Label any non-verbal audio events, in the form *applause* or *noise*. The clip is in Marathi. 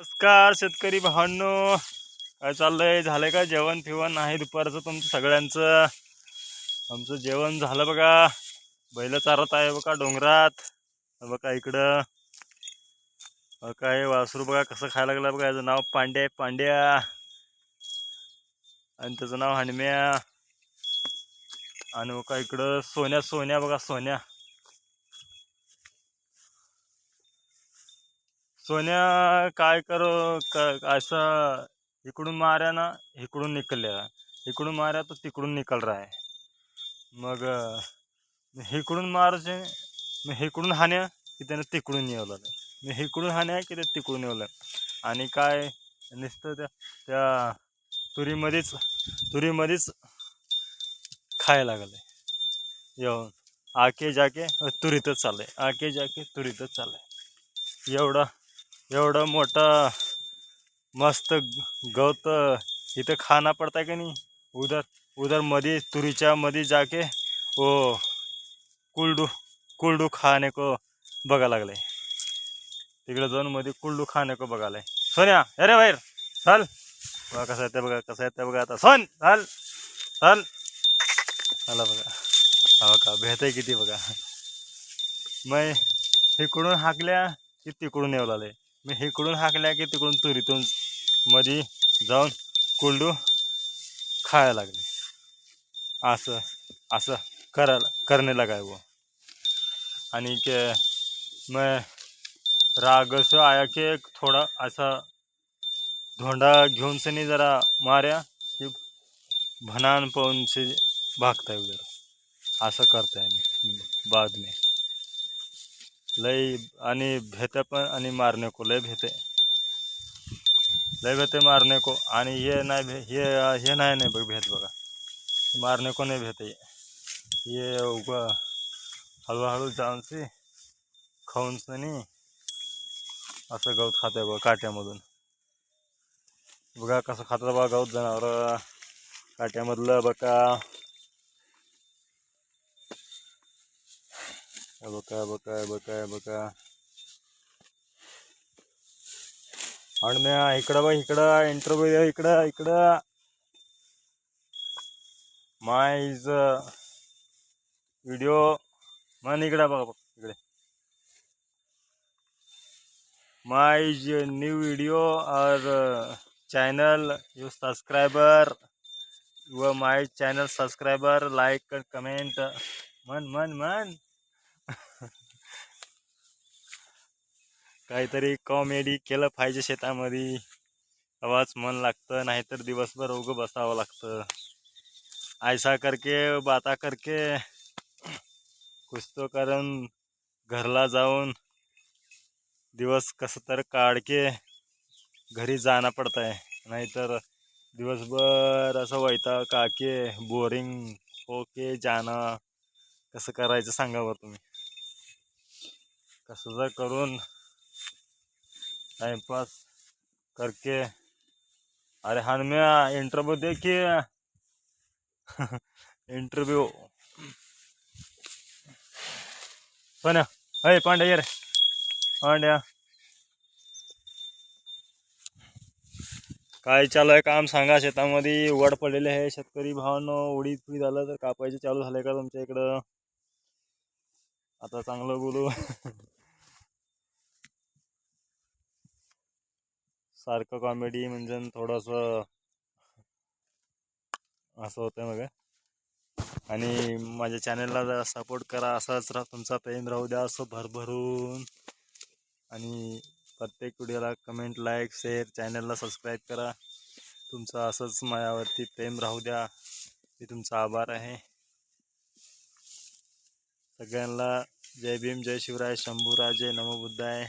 नमस्कार शेतकरी भावांनो. काय चाललंय? झालंय का जेवण फिवण आहे दुपारचं तुमचं सगळ्यांचं. आमचं जेवण झालं बघा. बैल चारत आहे बघा डोंगरात. बघा इकडं. बघा काय वासरू बघा कसं खायला लागलं बघा. याचं नाव पांड्या पांड्या. आणि त्याचं नाव हणम्या आणि बघा इकडं सोन्या सोन्या बघा सोन्या. सोन्या काय करो क- असं इकडून माऱ्या ना इकडून निकलल्या इकडून माऱ्या तर तिकडून निकल रहा है मग इकडून मारायचे मी इकडून हाण्या की त्यानं तिकडून येवलं मी इकडून हाण्या की ते तिकडून येवलं आणि काय नुसतं त्या त्या तुरीमध्येच तुरीमध्येच खायला लागलं येऊन आके जाके तुरीतच चाललं आहे आके जाके तुरीतच चाललं आहे एवढं एवढं मोठं मस्त गवत इथं खाना पडताय का नाही? उधर उधरमध्ये तुरीच्या मध्ये जाके ओ कुलडू कुलडू खाणे को बघा लागले तिकडे जाऊन मध्ये कुलडू खाणे को बघालाय सोन्या अरे बाहेर चल. बघा कसं आहे ते बघा कसं आहे ते बघा आता. सोन चल चल. आला बघा. हा बघा भेटय किती बघा. मग इकडून हाकल्या की तिकडून येऊ लागले मी इकडून हाकल्या की तिकडून तुरीतून मध्ये जाऊन कुलडू खायला लागले. असं असं करायला करणे लागाय व आणि के मग रागस आया की एक थोडा असा धोंडा घेऊन सनी जरा माऱ्या की भनान पाहून से भागताय जरा असं करताय बाद में लय आणि भेते पण आणि मारणे को लय भेते लय भेते मारणे को आणि हे नाही भे हे हे नाही नाही बघ भेट बघा. मारणे को नाही भेते हे. उग हळूहळू जाऊन से खाऊन असं गवत खाते बघा काट्यामधून. बघा कसं खातात बघा गवत जनावर. काट्यामधलं बघा. बघा बघा बघा आणि मी इकडं बघ, इकडं इंटरव्ह्यू द्या इकडं इकडं। माय व्हिडिओ मन इकडं बघा, बघ, इकडे। न्यू व्हिडिओ और चॅनल यू सबस्क्रायबर व my channel subscriber like comment मन मन मन। काहीतरी कॉमेडी केलं पाहिजे शेतामध्ये. आवाज मन लागतं नाहीतर दिवसभर उगं बसावं लागतं. ऐसा करके बाता करके कुछ तो करून घरला जाऊन दिवस कसं तर काढके घरी जाणं पडत आहे नाहीतर दिवसभर असं वैता काके बोरिंग ओके जाणं कसं करायचं सांगा बरं तुम्ही? कसं जर करून टाइमपास करके। अरे हनम्या इंटरव्यू देखिए इंटरव्यू पण अय पांड्या ये रे। पांड्या। काय चालू आहे काम सांगा शेतामध्ये वड पडलेले आहे शेतकरी भावानं उडीत फुडी झालं तर कापायचे चालू झाले का तुमच्या इकडं? आता चांगलं बोलू. *laughs* सारखं कॉमेडी म्हणजे थोडंसं असं होतं मग आणि माझ्या चॅनलला जरा सपोर्ट करा असाच रा तुमचा प्रेम राहू द्या असं भरभरून. आणि प्रत्येक व्हिडिओला कमेंट लाईक शेअर चॅनलला सबस्क्राईब करा. तुमचं असंच माझ्यावरती प्रेम राहू द्या. हे तुमचा आभार आहे. सगळ्यांना जय भीम जय शिवराय शंभूराजे नमो बुद्धाय.